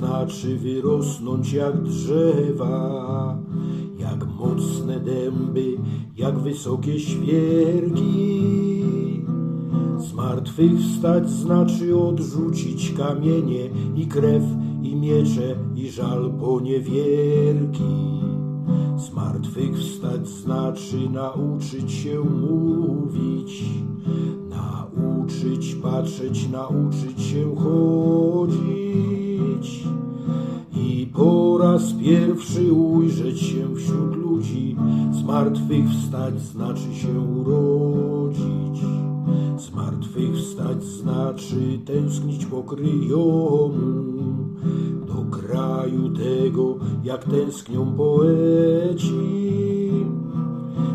znaczy wyrosnąć jak drzewa, jak mocne dęby, jak wysokie świerki. Zmartwychwstać znaczy odrzucić kamienie i krew i miecze i żal poniewierki. Zmartwychwstać znaczy nauczyć się mówić, nauczyć się chodzić. I po raz pierwszy ujrzeć się wśród ludzi, zmartwychwstać znaczy się urodzić. Zmartwychwstać znaczy tęsknić po kryjomu, do kraju tego, jak tęsknią poeci.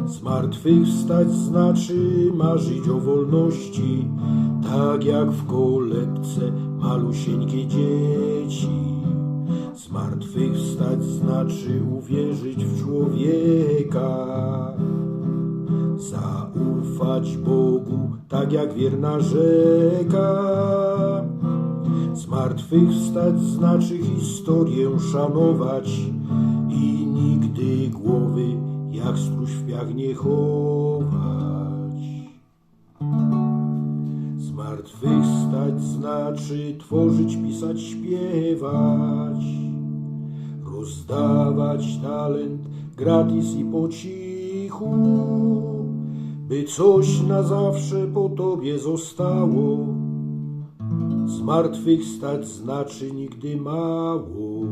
Zmartwychwstać znaczy marzyć o wolności, tak jak w kolebce malusieńkie dzieci. Zmartwychwstać znaczy uwierzyć w człowieka, zaufać Bogu, tak jak wierna rzeka. Zmartwychwstać znaczy historię szanować i nigdy głowy jak stróż w piach nie chować. Zmartwychwstać znaczy tworzyć, pisać, śpiewać, rozdawać talent gratis i po cichu, by coś na zawsze po tobie zostało. Zmartwychwstać znaczy nigdy mało.